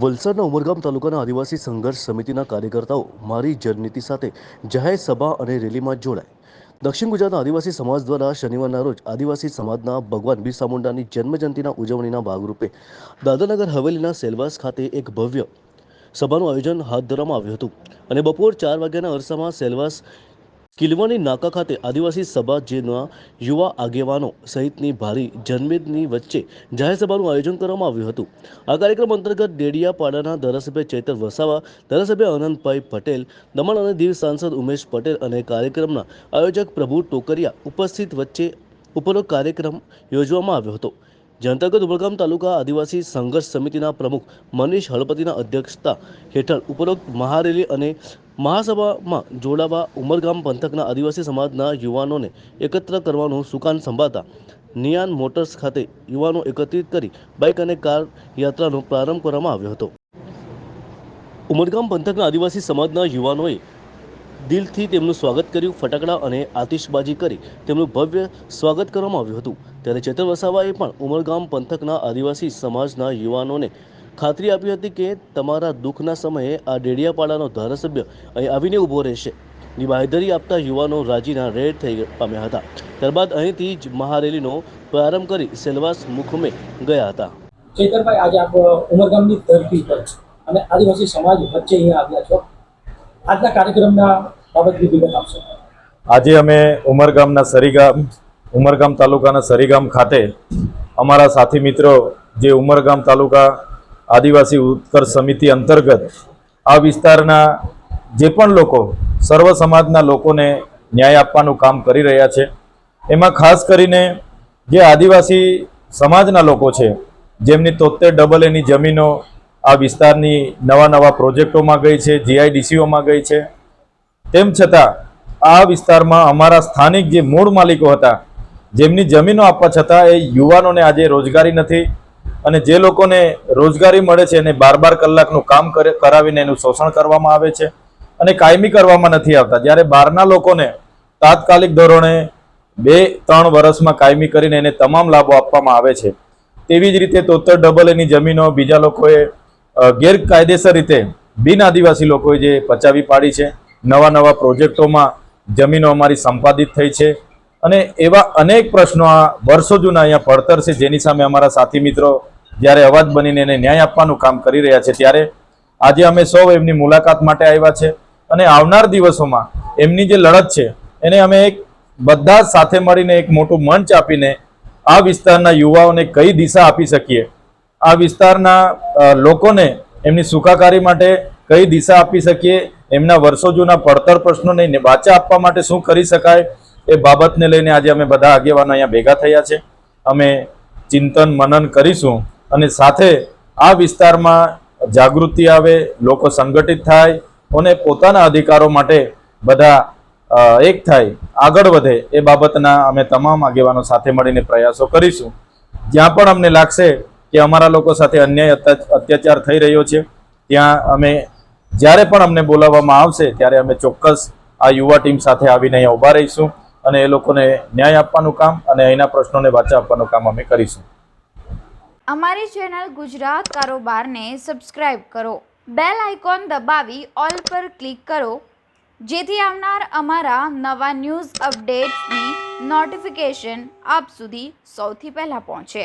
વલસાડના ઉમરગામ તાલુકાના આદિવાસી સંઘર્ષ સમિતિના કાર્યકર્તાઓ મારી જનનીતિ સાથે જાહેર સભા અને રેલીમાં જોડાય. દક્ષિણ ગુજરાતના આદિવાસી સમાજ દ્વારા શનિવારના રોજ આદિવાસી સમાજના ભગવાન બિરસા મુંડાની જન્મજયંતિના ઉજવણીના ભાગરૂપે દાદાનગર હવેલીના સેલવાસ ખાતે એક ભવ્ય સભાનું આયોજન હાથ ધરવામાં આવ્યું હતું. અને બપોર ચાર વાગ્યાના અરસામાં સેલવાસ કિલવાની નાકા ખાતે આદિવાસી સભા જેના યુવા આગેવાનો સહિતની ભારી જનમેદની વચ્ચે જાહેર સભાનું આયોજન કરવામાં આવ્યું હતું. આ કાર્યક્રમ અંતર્ગત ડેડિયાપાડાના ધારાસભ્ય ચેતર વસાવા, ધારાસભ્ય આનંદભાઈ પટેલ, દમણ અને દીવ સાંસદ ઉમેશ પટેલ અને કાર્યક્રમના આયોજક પ્રભુ ટોકરિયા ઉપસ્થિત વચ્ચે ઉપરોક્ત કાર્યક્રમ યોજવામાં આવ્યો હતો. જે અંતર્ગત ઉમરગામ તાલુકા આદિવાસી સંઘર્ષ સમિતિના પ્રમુખ મનીષ હળપતિના અધ્યક્ષતા હેઠળ ઉપરોક્ત મહારેલી અને મહાસભામાં જોડાવા ઉમરગામ પંથકના આદિવાસી સમાજના યુવાનોને એકત્ર કરવાનું સુકાન સંભાળતા નિયાન મોટર્સ ખાતે યુવાનો એકત્રિત કરી બાઇક અને કાર યાત્રાનો પ્રારંભ કરવામાં આવ્યો હતો. ઉમરગામ પંથકના આદિવાસી સમાજના યુવાનોએ દિલથી તેમનું સ્વાગત કર્યું, ફટાકડા અને આતિશબાજી કરી તેમનું ભવ્ય સ્વાગત કરવામાં આવ્યું હતું. ત્યારે ચેતર વસાવાએ પણ ઉમરગામ પંથકના આદિવાસી સમાજના યુવાનોને ખાતરી આપી હતી કે તમારા દુઃખના સમયે આ ડેડિયાપાડાનો ધારાસભ્ય અહીં આવીને ઊભો રહેશે. ની બાંહેધરી આપતા યુવાનો રાજીના રેડ થઈ પામ્યા હતા. ત્યારબાદ અહીંથી જ મહારેલીનો પ્રારંભ કરી સેલવાસ મુખમે ગયા હતા. ચેતરભાઈ આજે આપ ઉમરગામની ધરતી પર અને આદિવાસી સમાજ વચ્ચે અહીંયા આવ્યા છો. આજના કાર્યક્રમના બાબતની વિગત આપશો? આજે અમે ઉમરગામના સરીગામ ઉમરગામ તાલુકાના સરીગામ ખાતે અમારા સાથી મિત્રો જે ઉમરગામ તાલુકા આદિવાસી ઉત્કર્ષ સમિતિ અંતર્ગત આ વિસ્તારના જે પણ લોકો, સર્વ સમાજના લોકોને ન્યાય આપવાનું કામ કરી રહ્યા છે. એમાં ખાસ કરીને જે આદિવાસી સમાજના લોકો છે, જેમની તોતેર ડબલ એની જમીનો આ વિસ્તારની નવા નવા પ્રોજેક્ટોમાં ગઈ છે, જીઆઈડીસીઓમાં ગઈ છે. તેમ છતાં, આ વિસ્તારમાં અમારા સ્થાનિક જે મૂળ માલિકો હતા, જેમની જમીનો આપવા છતાં એ યુવાનોને આજે રોજગારી નથી અને જે લોકોને રોજગારી મળે છે એને બાર બાર કલાકનું કામ કરે, કરાવીને એનું શોષણ કરવામાં આવે છે અને કાયમી કરવામાં નથી આવતા. જ્યારે બહારના લોકોને તાત્કાલિક ધોરણે બે ત્રણ વર્ષમાં કાયમી કરીને એને તમામ લાભો આપવામાં આવે છે. તેવી જ રીતે તોતર ડબલ એની જમીનો બીજા લોકોએ ગેરકાયદેસર રીતે બિન આદિવાસી લોકોએ જે પચાવી પાડી છે. નવા નવા પ્રોજેક્ટોમાં જમીનો અમારી સંપાદિત થઈ છે. અને એવા અનેક પ્રશ્નો આ વર્ષો જૂના અહીંયા પડતર છે. જેની સામે અમારા સાથી મિત્રો જ્યારે અવાજ બનીને એને ન્યાય આપવાનું કામ કરી રહ્યા છે, ત્યારે આજે અમે સૌ એમની મુલાકાત માટે આવ્યા છે અને આવનાર દિવસોમાં એમની જે લડત છે, એને અમે એક બધા સાથે મળીને એક મોટું મંચ આપીને આ વિસ્તારના યુવાઓને કઈ દિશા આપી શકીએ? આ વિસ્તારના લોકોને એમની સુખાકારી માટે કઈ દિશા આપી શકીએ? એમના વર્ષો જૂના પડતર પ્રશ્નોને વાચા આપવા માટે શું કરી શકાય? એ બાબતને લઈને આજે અમે બધા આગેવાનો અહીંયા ભેગા થયા છે. અમે ચિંતન મનન કરીશું અને સાથે આ વિસ્તારમાં જાગૃતિ આવે, લોકો સંગઠિત થાય અને પોતાના અધિકારો માટે બધા એક થાય, આગળ વધે એ બાબતના અમે તમામ આગેવાનો સાથે મળીને પ્રયાસો કરીશું. જ્યાં પણ અમને લાગશે કે અમારા લોકો સાથે અન્યાય અત્યાચાર થઈ રહ્યો છે, ત્યાં અમે જ્યારે પણ અમને બોલાવવામાં આવશે, ત્યારે અમે ચોક્કસ આ યુવા ટીમ સાથે આવીને અહીંયા ઊભા રહીશું. અને એ લોકોને ન્યાય આપવાનું કામ અને અહીંના પ્રશ્નોને વાચા આપવાનું કામ અમે કરીશું. અમારી ચેનલ ગુજરાત કારોબારને સબસ્ક્રાઇબ કરો, બેલ આઇકોન દબાવી ઓલ પર ક્લિક કરો, જેથી આવનાર અમારા નવા ન્યૂઝ અપડેટ્સની નોટિફિકેશન આપ સુધી સૌથી પહેલાં પહોંચે.